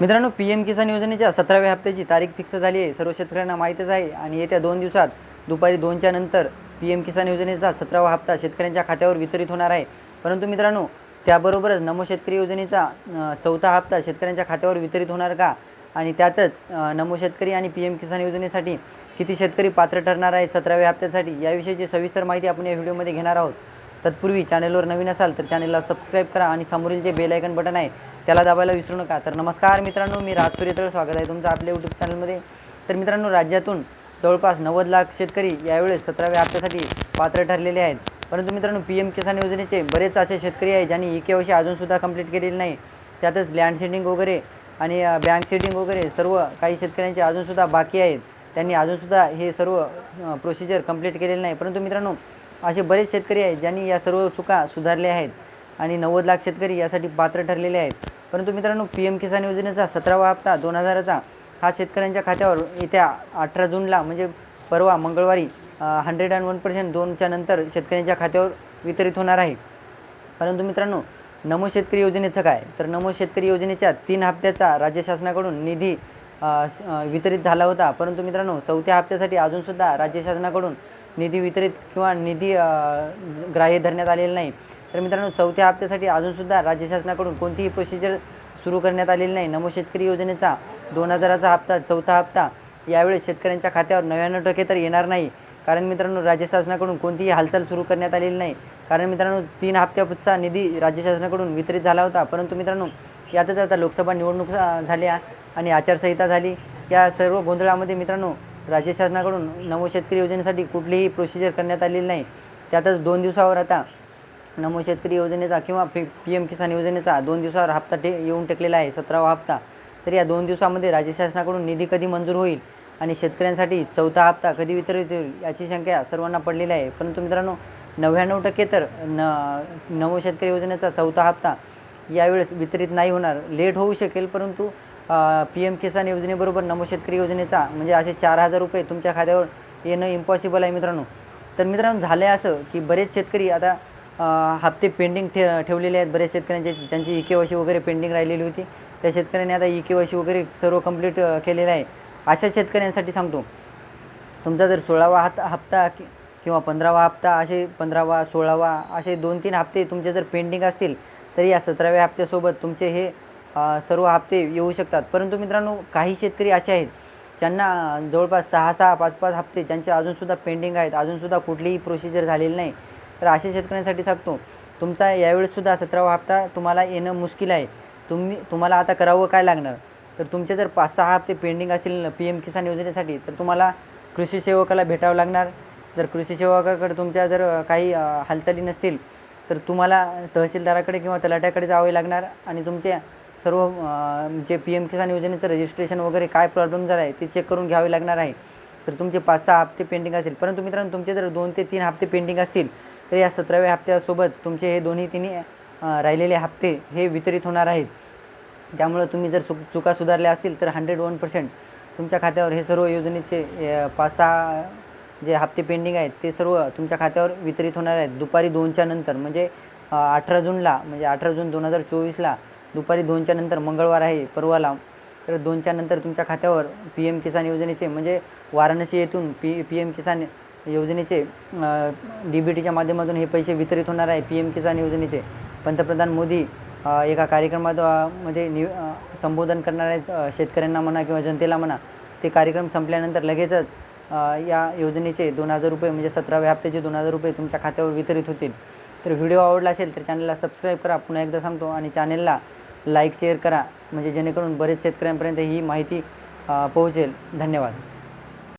मित्रांनो P M किसान योजनेच्या सतराव्या हप्त्याची तारीख फिक्स झाली आहे. सर्व शेतकऱ्यांना माहीतच आहे आणि येत्या दोन दिवसात दुपारी दोनच्या नंतर पी एम किसान योजनेचा सतरावा हप्ता शेतकऱ्यांच्या खात्यावर वितरित होणार आहे. परंतु मित्रांनो त्याबरोबरच नमो शेतकरी योजनेचा चौथा हप्ता शेतकऱ्यांच्या खात्यावर वितरित होणार का? आणि त्यातच नमो शेतकरी आणि पी एम किसान योजनेसाठी किती शेतकरी पात्र ठरणार आहेत सतराव्या हप्त्यासाठी याविषयीची सविस्तर माहिती आपण या व्हिडिओमध्ये घेणार आहोत. तत्पूर्वी चॅनलवर नवीन असाल तर चॅनलला सबस्क्राईब करा आणि समोरील जे बेल आयकन बटन आहे त्याला दाबायला विसरू नका. तर नमस्कार मित्रांनो मी राज सूर्यतळ स्वागत आहे तुमचं आपल्या यूट्यूब चॅनलमध्ये तर मित्रांनो राज्यातून जवळपास नव्वद लाख शेतकरी यावेळेस सतराव्या हप्त्यासाठी पात्र ठरलेले आहेत. परंतु मित्रांनो पी एम किसान योजनेचे बरेच असे शेतकरी आहेत ज्यांनी ई के वाय अजूनसुद्धा कंप्लीट केलेली नाही. त्यातच लँड सेटिंग वगैरे आणि बँक सेटिंग वगैरे सर्व काही शेतकऱ्यांचे अजूनसुद्धा बाकी आहेत. त्यांनी अजूनसुद्धा हे सर्व प्रोसिजर कंप्लीट केलेलं नाही. परंतु मित्रांनो असे बरेच शेतकरी आहेत ज्यांनी या सर्व चुका सुधारल्या आहेत आणि नव्वद लाख शेतकरी यासाठी पात्र ठरलेले आहेत. परंतु मित्रांनो पी एम किसान योजनेचा सतरावा हप्ता दोन हजाराचा हा शेतकऱ्यांच्या खात्यावर येत्या अठरा जूनला म्हणजे परवा मंगळवारी हंड्रेड अँड वन पर्सेंट दोनच्या नंतर शेतकऱ्यांच्या खात्यावर वितरित होणार आहे. परंतु मित्रांनो नमो शेतकरी योजनेचं काय? तर नमो शेतकरी योजनेच्या तीन हप्त्याचा राज्य शासनाकडून निधी वितरित झाला होता. परंतु मित्रांनो चौथ्या हप्त्यासाठी अजूनसुद्धा राज्य शासनाकडून निधी वितरित किंवा निधी ग्राह्य धरण्यात आलेला नाही. तर मित्रांनो चौथ्या हप्त्यासाठी अजूनसुद्धा राज्य शासनाकडून कोणतीही प्रोसिजर सुरू करण्यात आलेली नाही. नमो शेतकरी योजनेचा दोन हजाराचा हप्ता चौथा हप्ता यावेळेस शेतकऱ्यांच्या खात्यावर नव्याण्णव टक्के तर येणार नाही. कारण मित्रांनो राज्य शासनाकडून कोणतीही हालचाल सुरू करण्यात आलेली नाही. कारण मित्रांनो तीन हप्त्याचा निधी राज्य शासनाकडून वितरित झाला होता. परंतु मित्रांनो यातच आता लोकसभा निवडणूक झाल्या आणि आचारसंहिता झाली. या सर्व गोंधळामध्ये मित्रांनो राज्य शासनाकडून नमो शेतकरी योजनेसाठी कुठलीही प्रोसिजर करण्यात आलेली नाही. त्यातच दोन दिवसावर आता नमो शेतकरी योजनेचा किंवा पी पी एम किसान योजनेचा दोन दिवसावर हप्ता टे येऊन टेकलेला आहे सतरावा हप्ता. तर या दोन दिवसामध्ये राज्य शासनाकडून निधी कधी मंजूर होईल आणि शेतकऱ्यांसाठी चौथा हप्ता कधी वितरित होईल याची शंका सर्वांना पडलेली आहे. परंतु मित्रांनो नव्याण्णव टक्के तर न नमो शेतकरी योजनेचा चौथा हप्ता यावेळेस वितरित नाही होणार. लेट होऊ शकेल परंतु पी एम किसान योजनेबरोबर नमो शेतकरी योजनेचा म्हणजे असे चार हजार रुपये तुमच्या खात्यावर येणं इम्पॉसिबल आहे मित्रांनो. तर मित्रांनो झालं आहे असं की बरेच शेतकरी आता हप्ते पेंडिंग ठे ठेवलेले आहेत बरेच शेतकऱ्यांचे. ज्यांची ई के वगैरे पेंडिंग राहिलेली होती. त्या शेतकऱ्यांनी आता ई के वगैरे सर्व कंप्लीट केलेलं आहे. अशा शेतकऱ्यांसाठी सांगतो. तुमचा जर सोळावा हात हप्ता कि- किंवा पंधरावा हप्ता असे पंधरावा सोळावा असे दोन तीन हप्ते तुमचे जर पेंडिंग असतील तरी या सतराव्या हप्त्यासोबत तुमचे हे सर्व हप्ते येऊ शकतात. परंतु मित्रांनो काही शेतकरी असे आहेत ज्यांना जवळपास सहा सहा पाच पाच हप्ते ज्यांचे अजूनसुद्धा पेंडिंग आहेत. अजूनसुद्धा कुठलीही प्रोसिजर झालेली नाही. तर अशा शेतकऱ्यांसाठी सांगतो तुमचा यावेळेससुद्धा सतरावा हप्ता तुम्हाला येणं मुश्किल आहे. तुम्ही तुम्हाला आता करावं काय लागणार? तर तुमचे जर पाच सहा हप्ते पेंडिंग असतील पी एम किसान योजनेसाठी तर तुम्हाला कृषी सेवकाला भेटावं लागणार. जर कृषी सेवकाकडे तुमच्या जर काही हालचाली नसतील तर तुम्हाला तहसीलदाराकडे किंवा तलाट्याकडे जावे लागणार आणि तुमचे सर्व जे पी एम किसान योजनेचं रजिस्ट्रेशन वगैरे काय प्रॉब्लेम झाला आहे ते चेक करून घ्यावे लागणार आहे. तर तुमचे पाच सहा हप्ते पेंडिंग असतील परंतु मित्रांनो तुमचे जर दोन ते तीन हप्ते पेंडिंग असतील तर या सतराव्या हप्त्यासोबत तुमचे हे दोन्ही तिन्ही राहिलेले हप्ते हे वितरित होणार आहेत. त्यामुळं तुम्ही जर चुक चुका सुधारल्या असतील तर हंड्रेड वन पर्सेंट तुमच्या खात्यावर हे सर्व योजनेचे पाच सहा जे हप्ते पेंडिंग आहेत ते सर्व तुमच्या खात्यावर वितरित होणार आहेत. दुपारी दोनच्या नंतर म्हणजे अठरा जूनला म्हणजे अठरा जून दोन हजार चोवीसला दुपारी दोनच्या नंतर मंगळवार आहे परवाला. तर दोनच्या नंतर तुमच्या खात्यावर पी एम किसान योजनेचे म्हणजे वाराणसी येथून पी पी एम किसान योजनेचे डी बी टीच्या माध्यमातून हे पैसे वितरित होणार आहे पी एम किसान योजनेचे. पंतप्रधान मोदी एका कार्यक्रमात मध्ये नि संबोधन करणार आहेत शेतकऱ्यांना म्हणा किंवा जनतेला म्हणा. ते कार्यक्रम संपल्यानंतर लगेचच या योजनेचे दोन हजार रुपये म्हणजे सतराव्या हप्त्याचे दोन हजार रुपये तुमच्या खात्यावर वितरित होतील. तर व्हिडिओ आवडला असेल तर चॅनलला सबस्क्राईब करा. पुन्हा एकदा सांगतो आणि चॅनलला लाईक शेअर करा. म्हणजे जेणेकरून बरेच शेतकऱ्यांपर्यंत ही माहिती पोहोचेल. धन्यवाद.